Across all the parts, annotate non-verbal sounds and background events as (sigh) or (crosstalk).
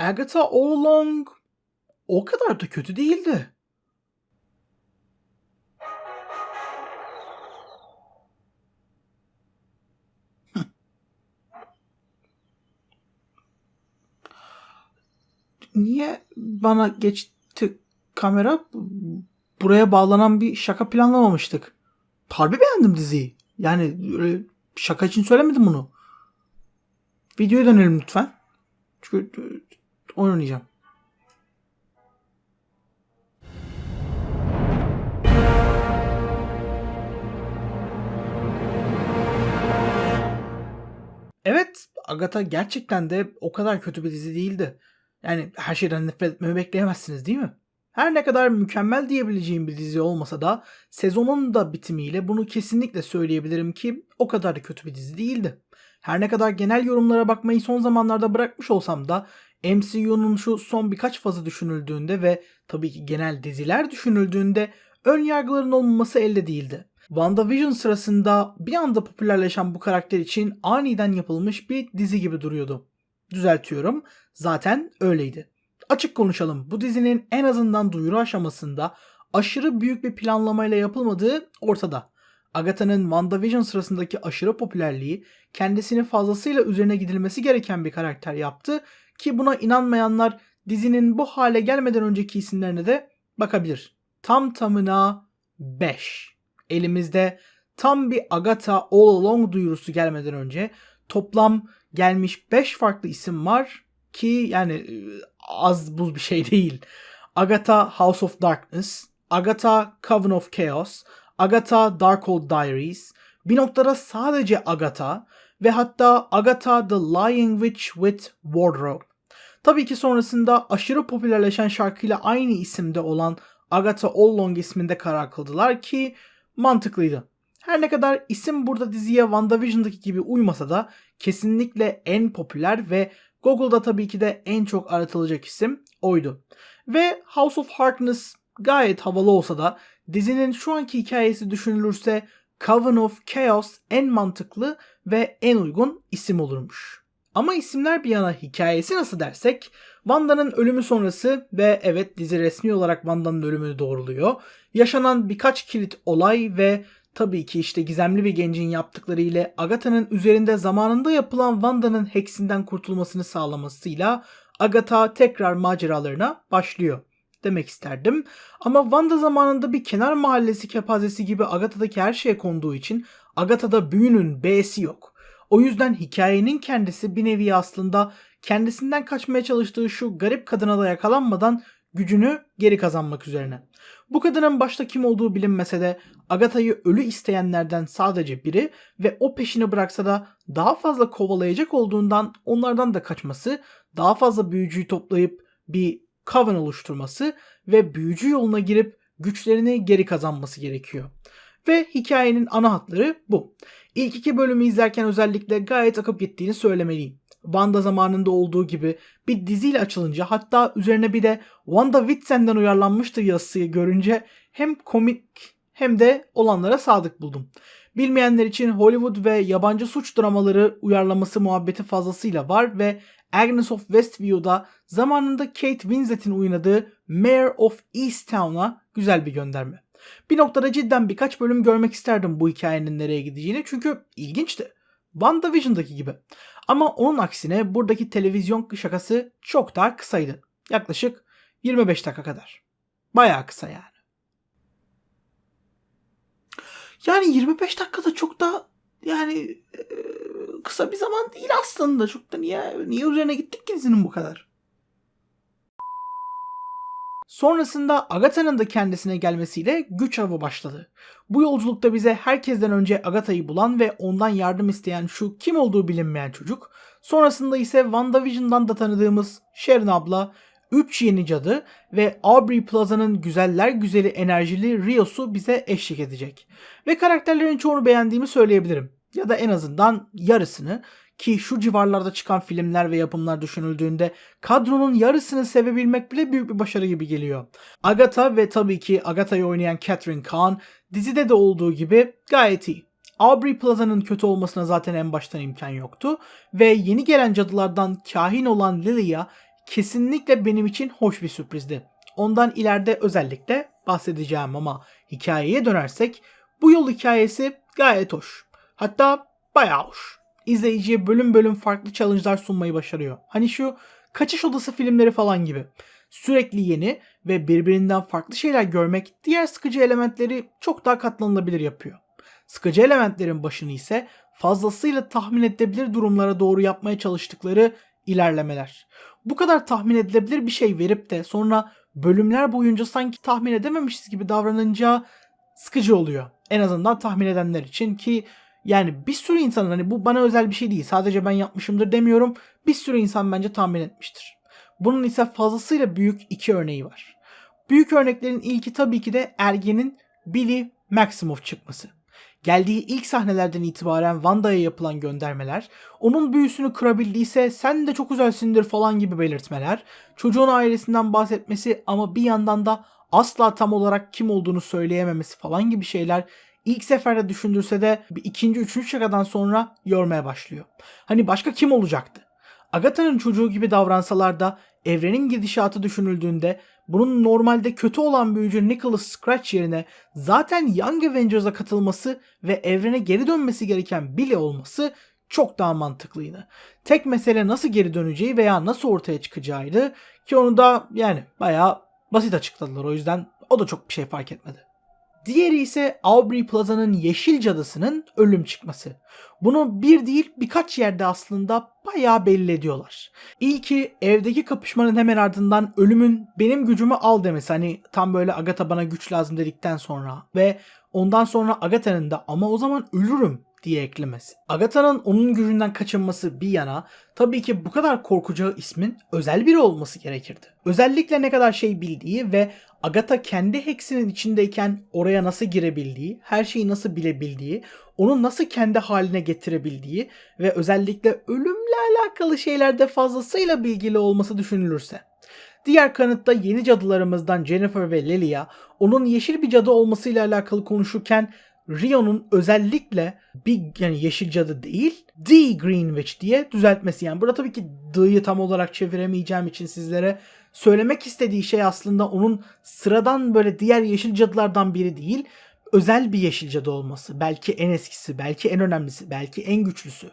Agatha All Along o kadar da kötü değildi. Niye bana geçti kamera? Buraya bağlanan bir şaka planlamamıştık. Harbi beğendim diziyi. Yani öyle şaka için söylemedim bunu. Videoya dönelim lütfen. Çünkü oynayacağım. Evet, Agatha gerçekten de o kadar kötü bir dizi değildi. Yani her şeyden nefret etmemi bekleyemezsiniz değil mi? Her ne kadar mükemmel diyebileceğim bir dizi olmasa da sezonun da bitimiyle bunu kesinlikle söyleyebilirim ki o kadar da kötü bir dizi değildi. Her ne kadar genel yorumlara bakmayı son zamanlarda bırakmış olsam da MCU'nun şu son birkaç fazı düşünüldüğünde ve tabii ki genel diziler düşünüldüğünde ön yargıların olmaması elde değildi. WandaVision sırasında bir anda popülerleşen bu karakter için aniden yapılmış bir dizi gibi duruyordu. Düzeltiyorum, zaten öyleydi. Açık konuşalım, bu dizinin en azından duyuru aşamasında aşırı büyük bir planlamayla yapılmadığı ortada. Agatha'nın WandaVision sırasındaki aşırı popülerliği kendisini fazlasıyla üzerine gidilmesi gereken bir karakter yaptı ki buna inanmayanlar dizinin bu hale gelmeden önceki isimlerine de bakabilir. Tam tamına 5. Elimizde tam bir Agatha All Along duyurusu gelmeden önce toplam gelmiş 5 farklı isim var ki yani e, az buz bir şey (laughs) değil. Agatha House of Darkness, Agatha Coven of Chaos, Agatha Darkhold Diaries, bir noktada sadece Agatha ve hatta Agatha the Lying Witch with Wardrobe. Tabii ki sonrasında aşırı popülerleşen şarkıyla aynı isimde olan Agatha All Along isminde karar kıldılar ki mantıklıydı. Her ne kadar isim burada diziye WandaVision'daki gibi uymasa da kesinlikle en popüler ve Google'da tabii ki de en çok aratılacak isim oydu. Ve House of Harkness gayet havalı olsa da dizinin şu anki hikayesi düşünülürse Coven of Chaos en mantıklı ve en uygun isim olurmuş. Ama isimler bir yana hikayesi nasıl dersek Wanda'nın ölümü sonrası ve evet dizi resmi olarak Wanda'nın ölümünü doğruluyor. Yaşanan birkaç kilit olay ve tabii ki işte gizemli bir gencin yaptıkları ile Agatha'nın üzerinde zamanında yapılan Wanda'nın heksinden kurtulmasını sağlamasıyla Agatha tekrar maceralarına başlıyor demek isterdim. Ama Wanda zamanında bir kenar mahallesi kepazesi gibi Agatha'daki her şeye konduğu için Agatha'da büyünün B'si yok. O yüzden hikayenin kendisi bir nevi aslında kendisinden kaçmaya çalıştığı şu garip kadına da yakalanmadan gücünü geri kazanmak üzerine. Bu kadının başta kim olduğu bilinmese de Agatha'yı ölü isteyenlerden sadece biri ve o peşini bıraksa da daha fazla kovalayacak olduğundan onlardan da kaçması, daha fazla büyücüyü toplayıp bir coven oluşturması ve büyücü yoluna girip güçlerini geri kazanması gerekiyor. Ve hikayenin ana hatları bu. İlk iki bölümü izlerken özellikle gayet akıp gittiğini söylemeliyim. Wanda zamanında olduğu gibi bir diziyle açılınca hatta üzerine bir de Wanda Witsen'den uyarlanmıştır yazısı görünce hem komik hem de olanlara sadık buldum. Bilmeyenler için Hollywood ve yabancı suç dramaları uyarlaması muhabbeti fazlasıyla var ve Agnes of Westview'da zamanında Kate Winslet'in oynadığı Mayor of Easttown'a güzel bir gönderme. Bir noktada cidden birkaç bölüm görmek isterdim bu hikayenin nereye gideceğini çünkü ilginçti. WandaVision'daki gibi. Ama onun aksine buradaki televizyon şakası çok daha kısaydı. Yaklaşık 25 dakika kadar. Bayağı kısa yani. Yani 25 dakikada çok da yani e, kısa bir zaman değil aslında. Çok da niye niye üzerine gittik ki dizinin bu kadar? Sonrasında Agatha'nın da kendisine gelmesiyle güç avı başladı. Bu yolculukta bize herkesten önce Agatha'yı bulan ve ondan yardım isteyen şu kim olduğu bilinmeyen çocuk, sonrasında ise WandaVision'dan da tanıdığımız Sharon abla, 3 yeni cadı ve Aubrey Plaza'nın güzeller güzeli enerjili Rio'su bize eşlik edecek. Ve karakterlerin çoğunu beğendiğimi söyleyebilirim. Ya da en azından yarısını ki şu civarlarda çıkan filmler ve yapımlar düşünüldüğünde kadronun yarısını sevebilmek bile büyük bir başarı gibi geliyor. Agatha ve tabii ki Agatha'yı oynayan Catherine Kahn dizide de olduğu gibi gayet iyi. Aubrey Plaza'nın kötü olmasına zaten en baştan imkan yoktu ve yeni gelen cadılardan kahin olan Lilia kesinlikle benim için hoş bir sürprizdi. Ondan ileride özellikle bahsedeceğim ama hikayeye dönersek bu yol hikayesi gayet hoş. Hatta bayağı hoş. İzleyiciye bölüm bölüm farklı challenge'lar sunmayı başarıyor. Hani şu kaçış odası filmleri falan gibi. Sürekli yeni ve birbirinden farklı şeyler görmek diğer sıkıcı elementleri çok daha katlanılabilir yapıyor. Sıkıcı elementlerin başını ise fazlasıyla tahmin edilebilir durumlara doğru yapmaya çalıştıkları ilerlemeler. Bu kadar tahmin edilebilir bir şey verip de sonra bölümler boyunca sanki tahmin edememişiz gibi davranınca sıkıcı oluyor. En azından tahmin edenler için ki yani bir sürü insanın hani bu bana özel bir şey değil sadece ben yapmışımdır demiyorum. Bir sürü insan bence tahmin etmiştir. Bunun ise fazlasıyla büyük iki örneği var. Büyük örneklerin ilki tabii ki de Ergen'in Billy Maximoff çıkması. Geldiği ilk sahnelerden itibaren Wanda'ya yapılan göndermeler, onun büyüsünü kırabildiyse sen de çok güzelsindir falan gibi belirtmeler, çocuğun ailesinden bahsetmesi ama bir yandan da asla tam olarak kim olduğunu söyleyememesi falan gibi şeyler ilk seferde düşündürse de bir ikinci, üçüncü şakadan sonra yormaya başlıyor. Hani başka kim olacaktı? Agatha'nın çocuğu gibi davransalar da evrenin gidişatı düşünüldüğünde bunun normalde kötü olan büyücü Nicholas Scratch yerine zaten Young Avengers'a katılması ve evrene geri dönmesi gereken Billy olması çok daha mantıklıydı. Tek mesele nasıl geri döneceği veya nasıl ortaya çıkacağıydı ki onu da yani bayağı basit açıkladılar o yüzden o da çok bir şey fark etmedi. Diğeri ise Aubrey Plaza'nın yeşil cadısının ölüm çıkması. Bunu bir değil birkaç yerde aslında bayağı belli ediyorlar. İlki evdeki kapışmanın hemen ardından ölümün benim gücümü al demesi. Hani tam böyle Agatha bana güç lazım dedikten sonra ve ondan sonra Agatha'nın da ama o zaman ölürüm diye eklemesi. Agatha'nın onun gücünden kaçınması bir yana tabii ki bu kadar korkacağı ismin özel biri olması gerekirdi. Özellikle ne kadar şey bildiği ve Agatha kendi heksinin içindeyken oraya nasıl girebildiği, her şeyi nasıl bilebildiği, onu nasıl kendi haline getirebildiği ve özellikle ölümle alakalı şeylerde fazlasıyla bilgili olması düşünülürse. Diğer kanıtta yeni cadılarımızdan Jennifer ve Lilia onun yeşil bir cadı olmasıyla alakalı konuşurken Rio'nun özellikle bir yani yeşil cadı değil D Green Witch diye düzeltmesi. Yani burada tabii ki D'yı tam olarak çeviremeyeceğim için sizlere söylemek istediği şey aslında onun sıradan böyle diğer yeşil cadılardan biri değil. Özel bir yeşil cadı olması. Belki en eskisi, belki en önemlisi, belki en güçlüsü.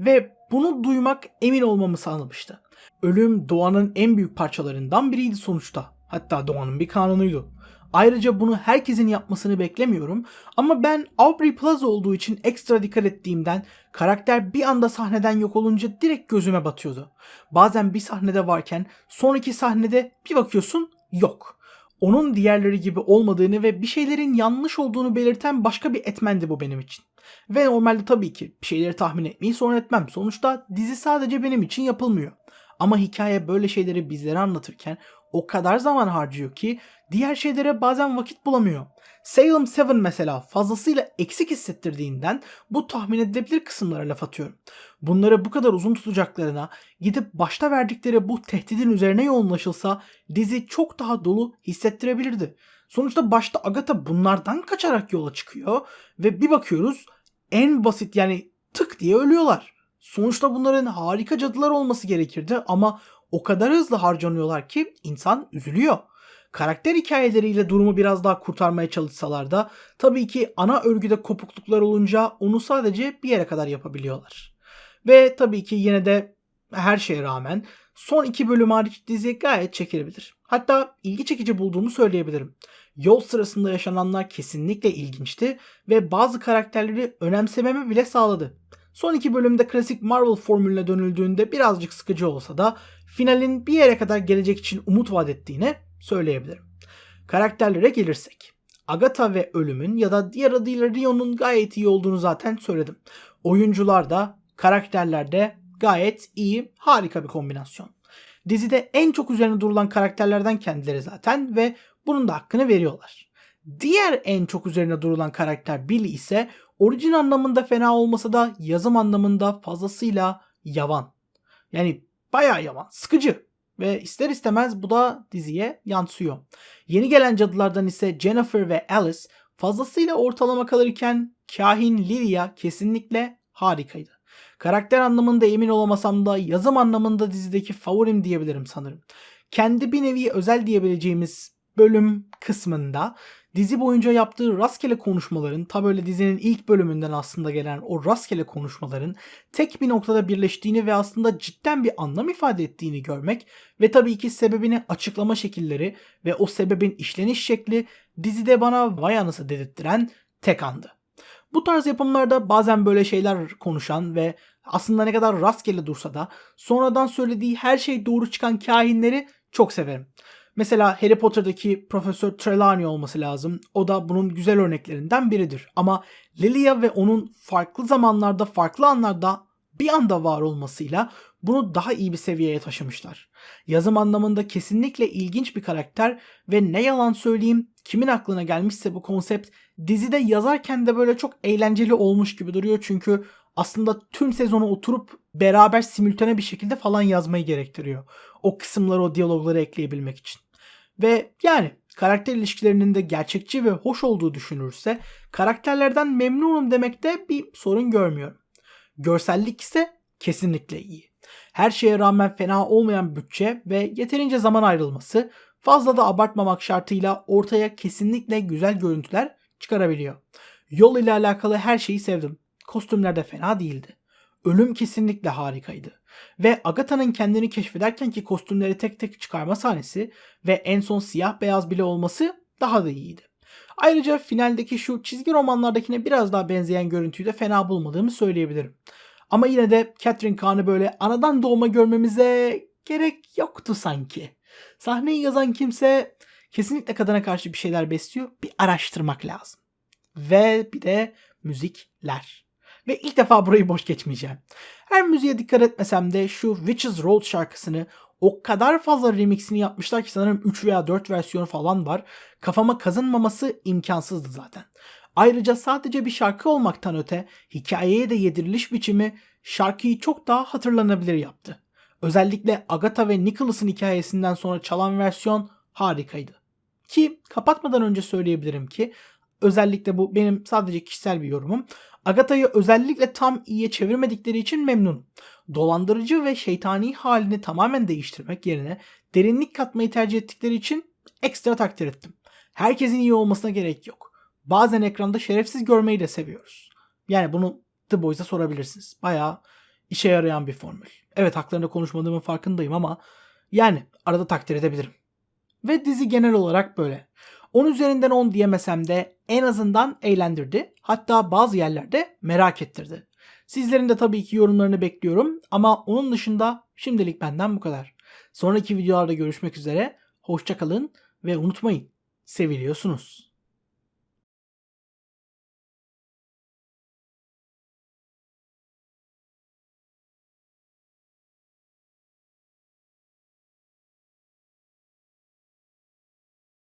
Ve bunu duymak emin olmamı sağlamıştı. Ölüm doğanın en büyük parçalarından biriydi sonuçta. Hatta doğanın bir kanunuydu. Ayrıca bunu herkesin yapmasını beklemiyorum ama ben Aubrey Plaza olduğu için ekstra dikkat ettiğimden karakter bir anda sahneden yok olunca direkt gözüme batıyordu. Bazen bir sahnede varken sonraki sahnede bir bakıyorsun yok. Onun diğerleri gibi olmadığını ve bir şeylerin yanlış olduğunu belirten başka bir etmendi bu benim için. Ve normalde tabii ki bir şeyleri tahmin etmeyi sorun etmem. Sonuçta dizi sadece benim için yapılmıyor. Ama hikaye böyle şeyleri bizlere anlatırken o kadar zaman harcıyor ki diğer şeylere bazen vakit bulamıyor. Salem 7 mesela fazlasıyla eksik hissettirdiğinden bu tahmin edilebilir kısımlara laf atıyorum. Bunları bu kadar uzun tutacaklarına gidip başta verdikleri bu tehdidin üzerine yoğunlaşılsa dizi çok daha dolu hissettirebilirdi. Sonuçta başta Agatha bunlardan kaçarak yola çıkıyor ve bir bakıyoruz en basit yani tık diye ölüyorlar. Sonuçta bunların harika cadılar olması gerekirdi ama o kadar hızlı harcanıyorlar ki insan üzülüyor. Karakter hikayeleriyle durumu biraz daha kurtarmaya çalışsalar da tabii ki ana örgüde kopukluklar olunca onu sadece bir yere kadar yapabiliyorlar. Ve tabii ki yine de her şeye rağmen son iki bölüm hariç dizi gayet çekilebilir. Hatta ilgi çekici bulduğumu söyleyebilirim. Yol sırasında yaşananlar kesinlikle ilginçti ve bazı karakterleri önemsememi bile sağladı. Son iki bölümde klasik Marvel formülüne dönüldüğünde birazcık sıkıcı olsa da finalin bir yere kadar gelecek için umut vaat ettiğini söyleyebilirim. Karakterlere gelirsek. Agatha ve Ölüm'ün ya da diğer adıyla Rio'nun gayet iyi olduğunu zaten söyledim. Oyuncular da karakterler de gayet iyi, harika bir kombinasyon. Dizide en çok üzerine durulan karakterlerden kendileri zaten ve bunun da hakkını veriyorlar. Diğer en çok üzerine durulan karakter Billy ise orijin anlamında fena olmasa da yazım anlamında fazlasıyla yavan. Yani bayağı yavan, sıkıcı ve ister istemez bu da diziye yansıyor. Yeni gelen cadılardan ise Jennifer ve Alice fazlasıyla ortalama kalırken kahin Lilia kesinlikle harikaydı. Karakter anlamında emin olamasam da yazım anlamında dizideki favorim diyebilirim sanırım. Kendi bir nevi özel diyebileceğimiz bölüm kısmında dizi boyunca yaptığı rastgele konuşmaların ta böyle dizinin ilk bölümünden aslında gelen o rastgele konuşmaların tek bir noktada birleştiğini ve aslında cidden bir anlam ifade ettiğini görmek ve tabii ki sebebini açıklama şekilleri ve o sebebin işleniş şekli dizide bana vay anası dedirttiren tek andı. Bu tarz yapımlarda bazen böyle şeyler konuşan ve aslında ne kadar rastgele dursa da sonradan söylediği her şey doğru çıkan kahinleri çok severim. Mesela Harry Potter'daki Profesör Trelawney olması lazım. O da bunun güzel örneklerinden biridir. Ama Lilia ve onun farklı zamanlarda, farklı anlarda bir anda var olmasıyla bunu daha iyi bir seviyeye taşımışlar. Yazım anlamında kesinlikle ilginç bir karakter ve ne yalan söyleyeyim kimin aklına gelmişse bu konsept dizide yazarken de böyle çok eğlenceli olmuş gibi duruyor çünkü aslında tüm sezonu oturup beraber simültane bir şekilde falan yazmayı gerektiriyor. O kısımları, o diyalogları ekleyebilmek için. Ve yani karakter ilişkilerinin de gerçekçi ve hoş olduğu düşünülürse karakterlerden memnunum demekte bir sorun görmüyorum. Görsellik ise kesinlikle iyi. Her şeye rağmen fena olmayan bütçe ve yeterince zaman ayrılması fazla da abartmamak şartıyla ortaya kesinlikle güzel görüntüler çıkarabiliyor. Yol ile alakalı her şeyi sevdim. Kostümler de fena değildi. Ölüm kesinlikle harikaydı. Ve Agatha'nın kendini keşfederken ki kostümleri tek tek çıkarma sahnesi ve en son siyah beyaz bile olması daha da iyiydi. Ayrıca finaldeki şu çizgi romanlardakine biraz daha benzeyen görüntüyü de fena bulmadığımı söyleyebilirim. Ama yine de Catherine Kahn'ı böyle anadan doğma görmemize gerek yoktu sanki. Sahneyi yazan kimse kesinlikle kadına karşı bir şeyler besliyor. Bir araştırmak lazım. Ve bir de müzikler. Ve ilk defa burayı boş geçmeyeceğim. Her müziğe dikkat etmesem de şu Witches Road şarkısını o kadar fazla remixini yapmışlar ki sanırım 3 veya 4 versiyonu falan var. Kafama kazınmaması imkansızdı zaten. Ayrıca sadece bir şarkı olmaktan öte hikayeye de yediriliş biçimi şarkıyı çok daha hatırlanabilir yaptı. Özellikle Agatha ve Nicholas'ın hikayesinden sonra çalan versiyon harikaydı. Ki kapatmadan önce söyleyebilirim ki özellikle bu benim sadece kişisel bir yorumum. Agatha'yı özellikle tam iyiye çevirmedikleri için memnunum. Dolandırıcı ve şeytani halini tamamen değiştirmek yerine derinlik katmayı tercih ettikleri için ekstra takdir ettim. Herkesin iyi olmasına gerek yok. Bazen ekranda şerefsiz görmeyi de seviyoruz. Yani bunu The Boys'a sorabilirsiniz. Bayağı işe yarayan bir formül. Evet haklarında konuşmadığımın farkındayım ama yani arada takdir edebilirim. Ve dizi genel olarak böyle. 10 üzerinden 10 diyemesem de en azından eğlendirdi. Hatta bazı yerlerde merak ettirdi. Sizlerin de tabii ki yorumlarını bekliyorum ama onun dışında şimdilik benden bu kadar. Sonraki videolarda görüşmek üzere. Hoşçakalın ve unutmayın seviliyorsunuz.